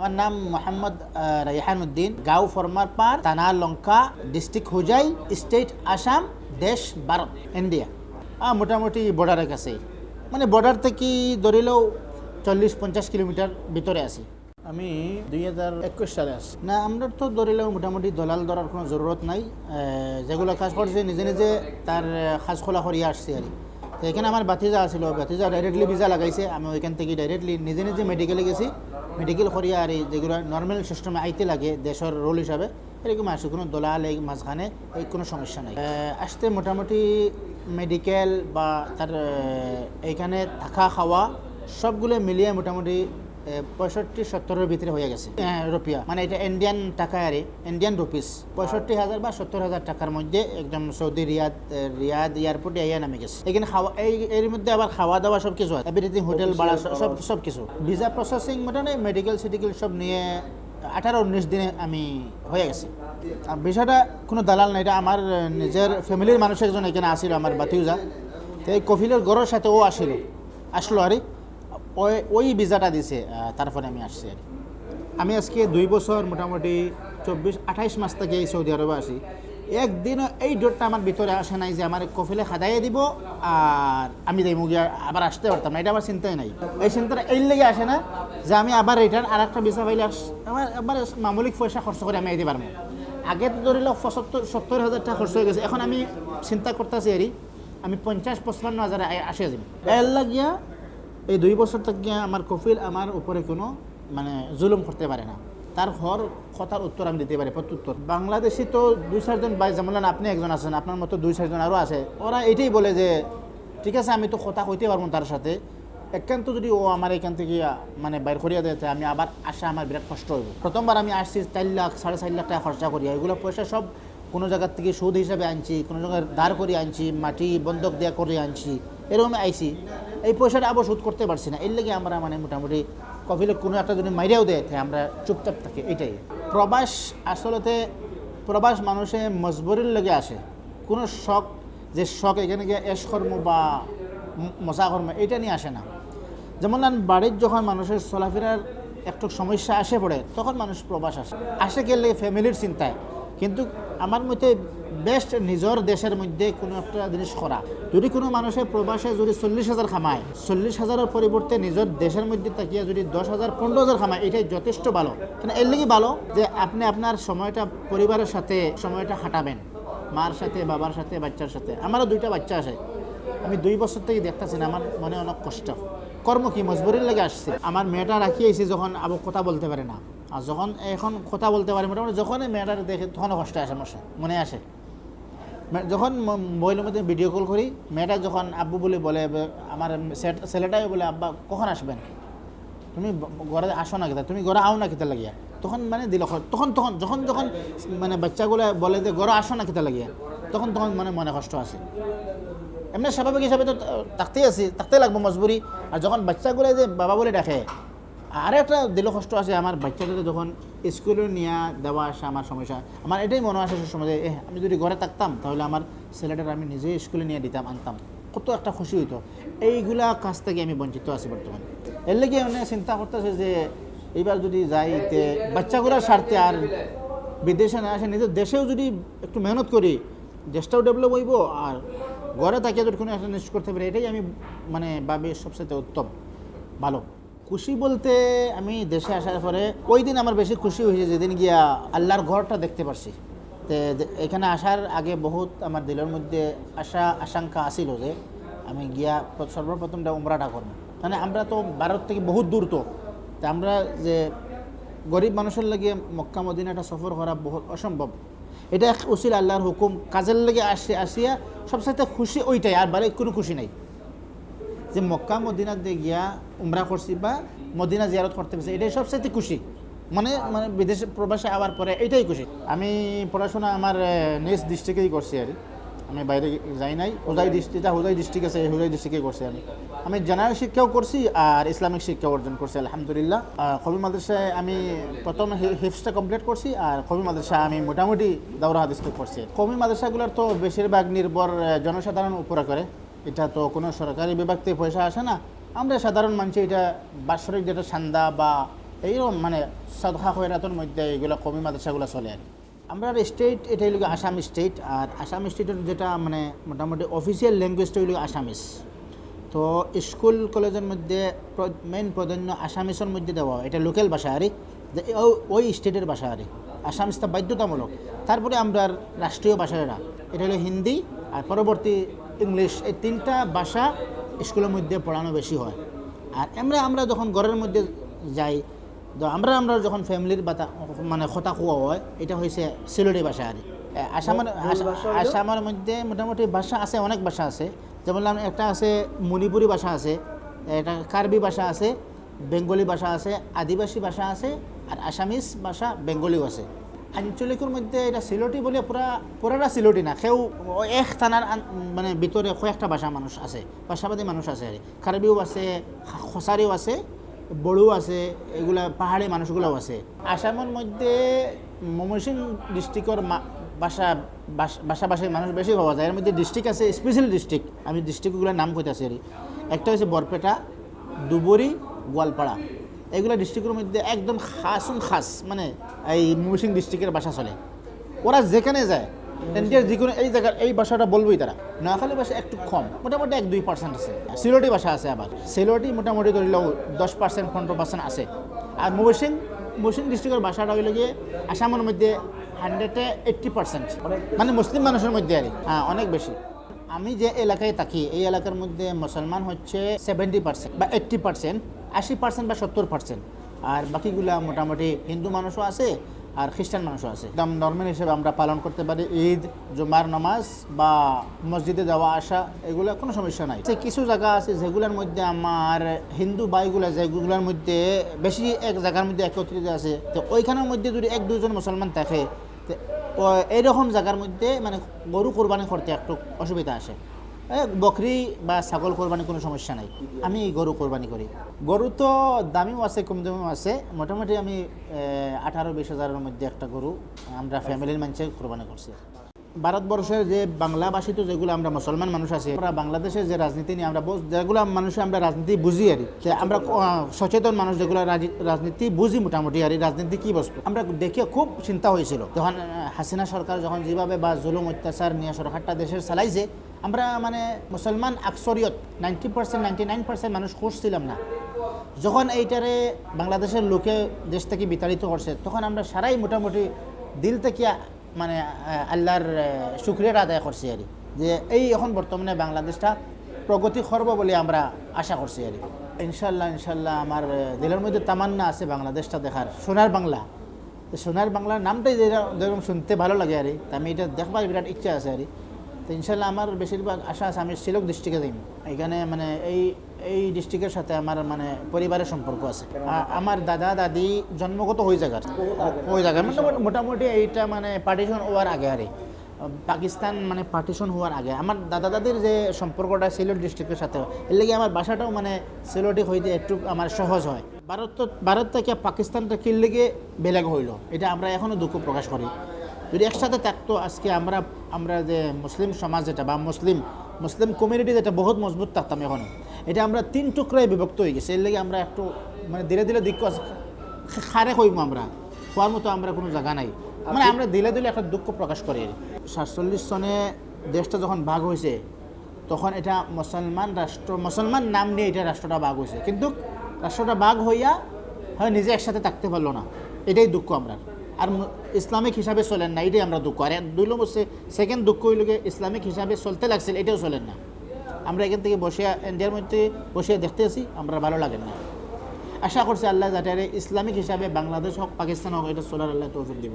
আমার নাম মোহাম্মদ রাইহান উদ্দিন গাঁও ফরমার পার থানা লঙ্কা ডিস্ট্রিক্ট হুজাই স্টেট আসাম দেশ ভারত ইন্ডিয়া। মোটামুটি বর্ডারের কাছে মানে বর্ডার থেকে ধরিলেও চল্লিশ পঞ্চাশ কিলোমিটার ভিতরে আছি। আমি দুই হাজার একুশ সালে আছি। না আমরা তো ধরিলেও মোটামুটি দলাল ধরার কোনো জরুরত নাই। যেগুলো কাজ করছে নিজে নিজে তার সাজ খোলা করিয়া আসছে আর এখানে আমার বাতিজা আছিল। বাতিজা ডাইরেক্টলি ভিজা লাগাইছে। আমি ওইখান থেকে ডাইরেক্টলি নিজে নিজে মেডিকেলে গেছি। মেডিকেল করিয়া আর যেগুলো নর্মাল সিস্টেমে আইতে লাগে দেশের রোল হিসাবে, এরকম আসে, কোনো দলাল এই মাঝখানে এই কোনো সমস্যা নাই। আসতে মোটামুটি মেডিকেল বা তার এখানে এইখানে থাকা খাওয়া সবগুলো মিলিয়ে মোটামুটি পঁয়ষট্টি সত্তরের ভিতরে হয়ে গেছে হ্যাঁ, রুপিয়া। মানে এটা ইন্ডিয়ান টাকা আর ইন্ডিয়ান রুপিস পঁয়ষট্টি হাজার বা সত্তর হাজার টাকার মধ্যে একদম সৌদি রিয়াদ রিয়াদ এয়ারপোর্টে আইয়া নামে গেছে। এখানে খাওয়া এই এর মধ্যে আবার খাওয়া দাওয়া সব কিছু আছে এভরিথিং হোটেল ভাড়া সব- সব কিছু ভিসা প্রসেসিং মোটামুটি মেডিকেল সিডিকেল সব নিয়ে আঠারো উনিশ দিনে আমি হয়ে গেছি। আর বিষয়টা কোনো দালাল নাই এটা আমার নিজের ফ্যামিলির মানুষ একজন এখানে আসিল আমার বাতিউজা তো এই কফিলের গড়ের সাথে ও আসিল। আসলো আরে। ওই ওই ভিসাটা দিছে তারপরে আমি আসছি আর আমি আজকে দুই বছর মোটামুটি চব্বিশ, আঠাইশ মাস থেকে এই সৌদি আরবে আসি একদিনও এই ডোরটা আমার ভিতরে আসে নাই যে আমার কফিলে খাদাইয়ে দিব আর আমি দেবো গিয়ে আবার আসতে পারতাম না, এটা আমার চিন্তাই নাই। এই চিন্তাটা এই লেগে আসে না যে আমি আবার রিটার্ন আর একটা ভিসা পাইলে আমার আমার মামুলিক পয়সা খরচ করে আমি আইতে পারব। আগে তো ধরিল পঁচাত্তর, সত্তর হাজার টাকা খরচ হয়ে গেছে, এখন আমি চিন্তা করতেছি এরি আমি পঞ্চাশ, পঁচপান্ন হাজার আসে যাব। এর লাগিয়া এই দুই বছর থেকে আমার কফিল আমার উপরে কোনো মানে জুলুম করতে পারে না। তার হর কথার উত্তর আমি দিতে পারি, প্রত্যুত্তর। বাংলাদেশি তো দুই চারজন ভাই, যেমন আপনি একজন আছেন, আপনার মতো দুই চারজন আরও আছে, ওরা এটাই বলে যে, ঠিক আছে, আমি তো কথা কইতে পারব তার সাথে। একান্ত যদি ও আমার এখান থেকে মানে বাইর করিয়া দেয় আমি আবার আসা আমার বিরাট কষ্ট হইব। প্রথমবার আমি আসছি, চার লাখ, সাড়ে চার লাখ টাকা খরচা করি। এগুলো পয়সা সব কোনো জায়গার থেকে সুদ হিসাবে আনছি, কোনো জায়গায় দাঁড় করে আনছি, মাটি বন্ধক দেওয়া করে আনছি। এরকম আইছি। এই পয়সাটা আবার শোধ করতে পারছি না। এর লেগে আমরা মানে মোটামুটি কফিলে কোনো একটা যদি মাইরাও দেয় আমরা চুপচাপ থাকি। এটাই। প্রবাস আসলতে প্রবাস মানুষে মজবুরির লেগে আসে। কোনো শখ, যে শখ এখানে গিয়ে এস কর্ম বা মশা কর্ম, এটা নিয়ে আসে না। যেমন বাড়ির যখন মানুষের চলাফেরার একটু সমস্যা আসে পড়ে, তখন মানুষ প্রবাস আসে। আসে গেলে ফ্যামিলির চিন্তায়। কিন্তু আমার মতে বেস্ট নিজের দেশের মধ্যে কোনো একটা জিনিস করা। যদি কোনো মানুষের প্রবাসে যদি চল্লিশ হাজার খামায়, চল্লিশ হাজারের পরিবর্তে নিজের দেশের মধ্যে তাকিয়ে যদি দশ হাজার, পনেরো হাজার খামায়, এটাই যথেষ্ট ভালো। কিন্তু এর লেগে ভালো যে আপনি আপনার সময়টা পরিবারের সাথে, সময়টা হাঁটাবেন, মার সাথে, বাবার সাথে, বাচ্চার সাথে। আমারও দুইটা বাচ্চা আছে। আমি দুই বছর থেকে দেখতেছি না, আমার মনে অনেক কষ্ট। কর্ম কি? মজবুরির লেগে আসছে। আমার মেয়েটা রাখিয়েছি যখন আবু কথা বলতে পারে না। আর যখন এখন কথা বলতে পারে মোটামুটি, যখনই মেয়েটা দেখে তখন কষ্ট আসে আমার মনে আসে। যখন মোবাইলের মধ্যে ভিডিও কল করি, মেয়েটা যখন আব্বু বলে বলে আমার ছেলে- ছেলেটাই বলে, আব্বা, কখন আসবেন? তুমি ঘরে আসো না কেতা, তুমি ঘরে আও না কেতা লাগিয়া। তখন মানে দিল তখন তখন যখন যখন মানে বাচ্চাগুলো বলে যে, ঘরে আসো না কেতা লাগিয়া, তখন তখন মানে মনে কষ্ট আছে এমনি স্বাভাবিক হিসাবে তো থাকতেই আছি থাকতেই লাগবো মজবুরি। আর যখন বাচ্চাগুলো যে বাবা বলে ডাকে আর একটা দিল কষ্ট আছে, আমার বাচ্চাদের যখন স্কুলে নিয়ে দেওয়া আসা আমার সমস্যা, আমার এটাই মনে আসে সময় যে আমি যদি ঘরে থাকতাম, তাহলে আমার ছেলেটার আমি নিজেই স্কুলে নিয়ে দিতাম, আনতাম। কত একটা খুশি হইতো। এইগুলা কাজ থেকে আমি বঞ্চিত আছি বর্তমানে। এর লেগে মানে চিন্তা করতেছে যে, এইবার যদি যাই, তে বাচ্চাগুলোর স্বার্থে আর বিদেশে না আসে, নিজের দেশেও যদি একটু মেহনত করি, দেশটাও ডেভেলপ হইব, আর ঘরে থাকিয়ে যদি কোনো একটা নিশ্চিত করতে পারি, এটাই আমি মানে ভাবি সবচেয়ে উত্তম, ভালো। খুশি বলতে আমি দেশে আসার পরে ওই দিন আমার বেশি খুশি হয়েছে যেদিন গিয়া আল্লাহর ঘরটা দেখতে পারছি। তে এখানে আসার আগে বহুত আমার দিলের মধ্যে আশা, আশঙ্কা আসিল যে আমি গিয়া প্র- সর্বপ্রথমটা উমরাটা করব। মানে আমরা তো ভারত থেকে বহুত দূর তো। আমরা যে গরিব মানুষের লাগে মক্কা, মদিনাটা সফর করা বহুত অসম্ভব। এটা উচিল আল্লাহর হুকুম। কাজের লেগে আসে, আসিয়া সবসাথে খুশি ওইটাই, আর বারে কোনো খুশি নাই। যে মক্কা মদিনা দিয়ে গিয়া উমরা করছি বা মদিনা জিয়ারত করতে পেরেছি এটাই সবসাথে খুশি। মানে মানে বিদেশে প্রবাসে আওয়ার পরে এটাই খুশি। আমি পড়াশোনা আমার নিজ ডিস্ট্রিক্টেই করছি আর আমি বাইরে যাই নাই হুজাই ডিস্ট্রিক্ট হুজাই ডিস্ট্রিক্ট আছে হুজাই ডিস্ট্রিক্টে করছি আমি। আমি জেনারেল শিক্ষাও করছি আর ইসলামিক শিক্ষা অর্জন করছি, আলহামদুলিল্লাহ। কবি মাদ্রাসায় আমি প্রথম হিফসটা কমপ্লিট করছি আর কবি মাদ্রাসা আমি মোটামুটি দাওরা হাদিস করছি। কবি মাদ্রাসাগুলোর তো বেশিরভাগ নির্ভর জনসাধারণ উপরে করে। এটা তো কোনো সরকারি বিভাগ থেকে পয়সা আসে না। আমরা সাধারণ মানুষ এটা বাৎসরিক যেটা সান্দা বা এইরকম মানে সদখা খয়রাতের মধ্যে এইগুলো কমি মাদ্রাসাগুলো চলে আর। আমরা স্টেট এটা হইল আসাম স্টেট আর আসাম স্টেটের যেটা মানে মোটামুটি অফিসিয়াল ল্যাঙ্গুয়েজটা হইল আসামিস তো স্কুল কলেজের মধ্যে মেইন প্রাধান্য আসামিসের মধ্যে দেওয়া হয়। এটা লোকাল ভাষা যে ওই স্টেটের ভাষা আরে আসামিসটা বাধ্যতামূলক। তারপরে আমরা রাষ্ট্রীয় ভাষা এটা এটা হলো হিন্দি, আর পরবর্তী ইংলিশ এই তিনটা ভাষা স্কুলের মধ্যে পড়ানো বেশি হয়। আর আমরা আমরা যখন ঘরের মধ্যে যাই তো আমরা আমরা যখন ফ্যামিলির বাতা মানে কথা কোয়া হয় এটা হয়েছে সিলেটি ভাষা আর আসামের আস- আসামের মধ্যে মোটামুটি ভাষা আছে অনেক ভাষা আছে। যেমন একটা আছে মণিপুরি ভাষা আছে একটা কার্বি ভাষা আছে বেঙ্গলি ভাষা আছে আদিবাসী ভাষা আছে আর আসামিজ ভাষা বেঙ্গলিও আছে। আঞ্চলিকের মধ্যে এটা সিলটি বলে পুরা পুরাটা সিলটি না, সেও এক থানার মানে ভিতরে কয়েকটা ভাষা মানুষ আছে, ভাষাবাদী মানুষ আছে আর কার্বিও আছে খসারিও আছে বড়ো আছে এগুলা পাহাড়ি মানুষগুলোও আছে। আসামের মধ্যে ময়মনসিং ডিস্ট্রিক্টর ভাষা, ভাষা- ভাষাভাষীর মানুষ বেশি পাওয়া যায়। এর মধ্যে ডিস্ট্রিক্ট আছে স্পেশাল ডিস্ট্রিক্ট আমি ডিস্ট্রিক্টগুলোর নাম কইতাছি আর একটা হচ্ছে বরপেটা দুবরি গোয়ালপাড়া এগুলো ডিস্ট্রিক্টের মধ্যে একদম খাসুন খাস মানে এই ময়মনসিং ডিস্ট্রিক্টের ভাষা চলে। ওরা যেখানে যায় ইন্ডিয়ার যে কোনো এই জায়গার, এই ভাষাটা বলবোই তারা। নোয়াখালী ভাষা একটু কম, মোটামুটি এক দুই পার্সেন্ট আছে। সিলোটি ভাষা আছে আবার। সিলোটি মোটামুটি ধরিলেও দশ পার্সেন্ট পনেরো পার্সেন্ট আছে। আর ময়মনসিং ময়মনসিং ডিস্ট্রিক্টের ভাষাটা হইলে গিয়ে আসামের মধ্যে হান্ড্রেডে এইট্টি পার্সেন্ট মানে মুসলিম মানুষের মধ্যে আর। হ্যাঁ অনেক বেশি। আমি যে এলাকায় থাকি, এই এলাকার মধ্যে মুসলমান হচ্ছে সেভেন্টি পার্সেন্ট বা এইট্টি পার্সেন্ট আশি পার্সেন্ট বা সত্তর পার্সেন্ট আর বাকিগুলা মোটামুটি হিন্দু মানুষও আছে আর খ্রিস্টান মানুষও আছে। একদম নর্মাল হিসেবে আমরা পালন করতে পারি ঈদ, জুমার নামাজ বা মসজিদে যাওয়া, আসা, এগুলো কোনো সমস্যা নাই। সে কিছু জায়গা আছে যেগুলোর মধ্যে আমার হিন্দু বাইগুলো যেগুলোর মধ্যে বেশি এক জায়গার মধ্যে একত্রিত আছে, তো ওইখানের মধ্যে যদি এক দুজন মুসলমান থাকে, তো এইরকম জায়গার মধ্যে মানে গরু কোরবানি করতে একটু অসুবিধা আসে। বকরি বা ছাগল কোরবানি কোনো সমস্যা নাই। আমি গরু কোরবানি করি। গরু তো দামিও আছে, কম দামিও আছে। মোটামুটি আমি আঠারো, বিশ হাজারের মধ্যে একটা গরু আমরা ফ্যামিলির মানুষে কোরবানি করছি। ভারতবর্ষের যে বাংলাভাষী তো যেগুলো আমরা মুসলমান মানুষ আছি, আমরা বাংলাদেশের যে রাজনীতি নিয়ে আমরা যেগুলো মানুষ আমরা রাজনীতি বুঝি আর আমরা সচেতন মানুষ যেগুলো রাজনীতি বুঝি মোটামুটি আর রাজনীতি কি বস্তু? আমরা দেখে খুব চিন্তা হয়েছিল। যখন হাসিনা সরকার যখন যেভাবে বা জুলুম, অত্যাচার নিয়ে সরকারটা দেশের চালাইছে, আমরা মানে মুসলমান আকসরিয়ত, ninety percent, ninety nine percent মানুষ খুশ ছিলাম না। যখন এইটারে বাংলাদেশের লোকে দেশ থেকে বিতাড়িত করছে, তখন আমরা সারাই মোটামুটি দিল থেকে মানে আল্লাহর শুক্রিয়ার আদায় করছি আর যে এই এখন বর্তমানে বাংলাদেশটা প্রগতি করব বলে আমরা আশা করছি আর ইনশাল্লাহ ইনশাল্লাহ আমার দিলের মধ্যে তামান্না আছে বাংলাদেশটা দেখার, সোনার বাংলা। তো সোনার বাংলার নামটাই যেরকম শুনতে ভালো লাগে আর আমি এটা দেখবার বিরাট ইচ্ছা আছে আর তো ইনশাল্লাহ আমার বেশিরভাগ আশা আছে, আমি সিলক ডিস্ট্রিক্টে যাই এখানে মানে এই এই ডিস্ট্রিক্টের সাথে আমার মানে পরিবারের সম্পর্ক আছে। আমার দাদা, দাদি জন্মগত ওই জায়গার। ওই জায়গার মোটামুটি মোটামুটি এইটা মানে পার্টিশন হওয়ার আগে আরে পাকিস্তান মানে পার্টিশন হওয়ার আগে। আমার দাদা, দাদির যে সম্পর্কটা সিলেট ডিস্ট্রিক্টের সাথে, এর লেগে আমার বাসাটাও মানে সিলেটি হইতে একটু আমার সহজ হয়। ভারত ভারত থেকে পাকিস্তানটা কিল লেগে বেলেগ হইল। এটা আমরা এখনও দুঃখ প্রকাশ করি। যদি একসাথে থাকতো আজকে আমরা আমরা যে মুসলিম সমাজ যেটা, বা মুসলিম মুসলিম কমিউনিটি যেটা বহুত মজবুত থাকতাম এখন। এটা আমরা তিন টুকরায় বিভক্ত হয়ে গেছে এর লেগে আমরা একটু মানে ধীরে ধীরে দিক খারে হইব আমরা। হওয়ার মতো আমরা কোনো জায়গা নাই। মানে আমরা দিলে দিলে একটা দুঃখ প্রকাশ করি। সাতচল্লিশ সনে দেশটা যখন ভাগ হয়েছে তখন এটা মুসলমান রাষ্ট্র মুসলমান নাম নিয়ে এটা রাষ্ট্রটা ভাগ হয়েছে কিন্তু রাষ্ট্রটা ভাগ হইয়া হয় নিজে একসাথে থাকতে পারল না। এটাই দুঃখ আমরা। আর ইসলামিক হিসাবে চলেন না, এটাই আমরা দুঃখ। আর দুই নম্বর সেকেন্ড দুঃখ হইল ইসলামিক হিসাবে চলতে লাগছিল এটাও চলেন না। আমরা এখান থেকে বসে, ইন্ডিয়ার মধ্যে বসে দেখতে আছি, আমরা ভালো লাগেন না। আশা করছি আল্লাহ যাতে ইসলামিক হিসাবে বাংলাদেশ হোক, পাকিস্তান হোক, এটা চলার আল্লাহ তৌফিক দিব।